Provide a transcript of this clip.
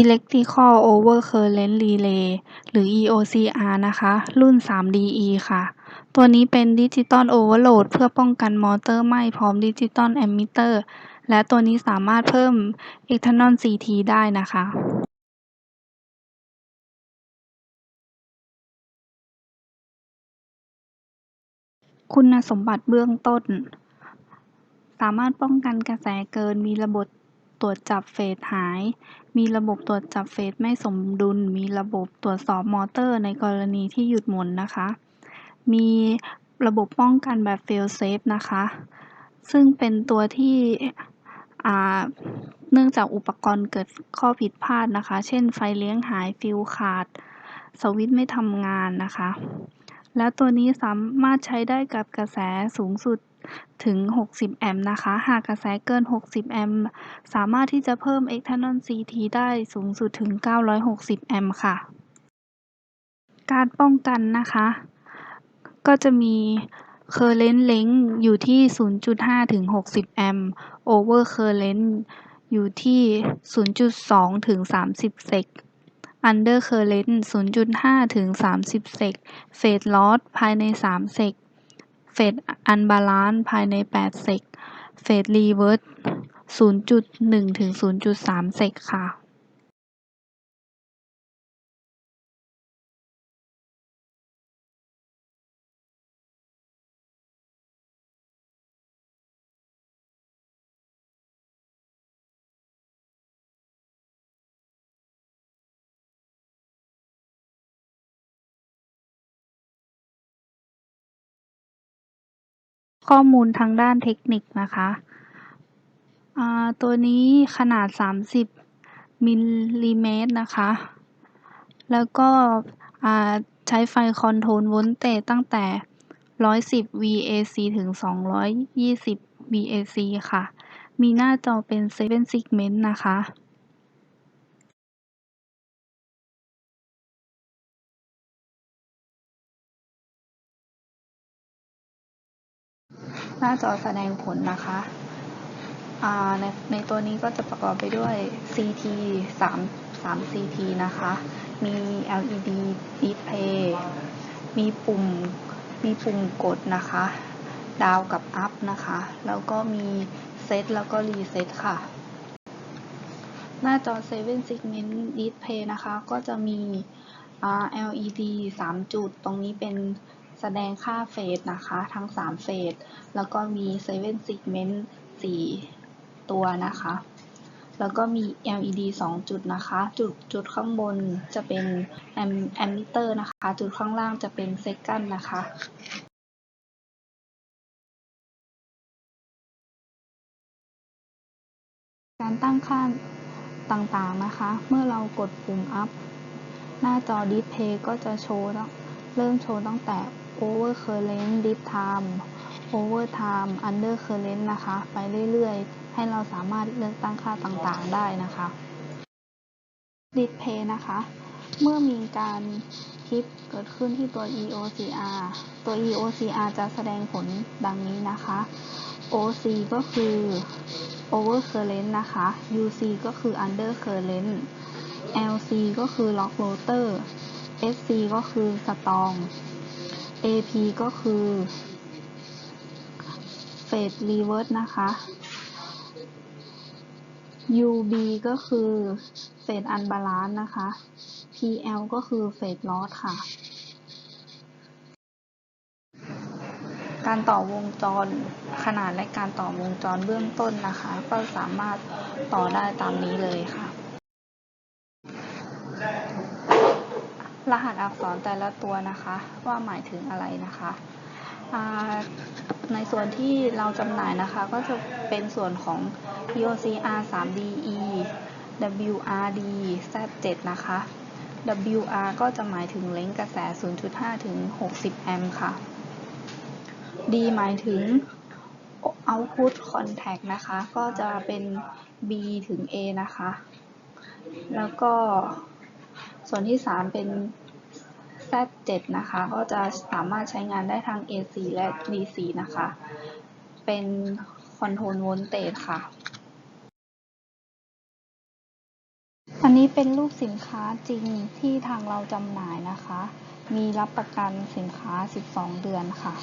Electrical Overcurrent Relay หรือ EOCR นะคะ รุ่น 3DE ค่ะ ตัวนี้เป็นดิจิตอลโอเวอร์โหลดเพื่อป้องกันมอเตอร์ไหม้พร้อมดิจิตอลแอมมิเตอร์ และตัวนี้สามารถเพิ่ม External CT ได้นะคะคุณสมบัติเบื้องต้น สามารถป้องกันกระแสเกินมีระบบ ตรวจจับเฟสหาย มีระบบตรวจจับเฟสไม่สมดุล มีระบบตรวจสอบมอเตอร์ในกรณีที่หยุดหมุนนะคะ มีระบบป้องกันแบบ fail safe นะคะ ซึ่งเป็นตัวที่เนื่องจากอุปกรณ์เกิดข้อผิดพลาดนะคะ เช่นไฟเลี้ยงหายฟิวขาด สวิตช์ไม่ทำงานนะคะ และตัวนี้สามารถใช้ได้กับกระแสสูงสุด ถึง 60 แอมป์นะคะ หากกระแสเกิน 60 แอมป์ สามารถที่จะเพิ่ม external CT ได้สูงสุดถึง 960 แอมป์ค่ะ การป้องกันนะคะ ก็จะมี current length อยู่ที่ 0.5 ถึง 60 แอมป์ over current อยู่ที่ 0.2 ถึง 30 เซก under current 0.5 ถึง 30 เซก phase loss ภายใน 3 เซก เฟดอันบาลานซ์ภายใน 8 เซก เฟดรีเวิร์ส 0.1 ถึง 0.3 เซกค่ะ ข้อมูลทางด้านเทคนิคนะคะตัวนี้ขนาด 30 มิลลิเมตรนะคะ แล้วก็ใช้ไฟคอนโทรลโวลเตจตั้งแต่ 110 VAC ถึง 220 VAC ค่ะ มีหน้าจอเป็น7 segment นะคะ หน้าจอแสดงผลนะคะในในตัวนี้ก็จะประกอบไปด้วย CT 3 3 CT นะคะ มี LED display มีปุ่ม มีปุ่มกดนะคะ ดาวกับอัพนะคะ แล้วก็มีเซตแล้วก็รีเซตค่ะ หน้าจอ 7 segment display นะคะ ก็จะมี LED 3 จุด ตรงนี้เป็น แสดงค่าเฟสนะคะ ทั้ง 3 เฟส แล้วก็มี7 segment 4ตัวนะคะ แล้วก็มี LED 2 จุดนะคะ จุดจุดข้างบนจะเป็นแอมมิเตอร์นะคะ จุดข้างล่างจะเป็นเซกันนะคะการตั้งค่าต่างๆนะคะ เมื่อเรากดปุ่ม up หน้าจอ display ก็จะโชว์เริ่มโชว์ตั้งแต่ over current deep time over time under current นะคะ ไปเรื่อยๆ ให้เราสามารถเลือกตั้งค่าต่างๆได้นะคะ display นะคะ เมื่อมีการคลิปเกิดขึ้นที่ตัว EOCR ตัว EOCR จะแสดงผลดังนี้นะคะ OC ก็คือ over current นะคะ UC ก็คือ under current LC ก็คือ lock rotor SC ก็คือ storm AP ก็คือ phase reverse นะคะ UB ก็คือ phase unbalance นะคะ PL ก็คือ phase loss ค่ะ การต่อวงจรขนาดและการต่อวงจรเบื้องต้นนะคะ ก็สามารถต่อได้ตามนี้เลยค่ะ รหัสอักษรแต่ละตัวนะคะ ว่าหมายถึงอะไรนะคะในส่วนที่เราจำหน่ายนะคะ ก็จะเป็นส่วนของ EOCR 3DE WRD Z7 นะคะ WR ก็จะหมายถึงเล้งกระแส 0.5 ถึง 60 แอมป์ค่ะ D หมายถึง output contact นะคะ ก็จะเป็น B ถึง A นะคะ แล้วก็ ส่วนที่ 3 เป็น Z7 นะคะ ก็จะสามารถใช้งานได้ทั้ง AC และ DC นะคะ เป็น control voltage ค่ะ อันนี้เป็นรูปสินค้าจริงที่ทางเราจำหน่ายนะคะ มีรับประกันสินค้า 12 เดือนค่ะ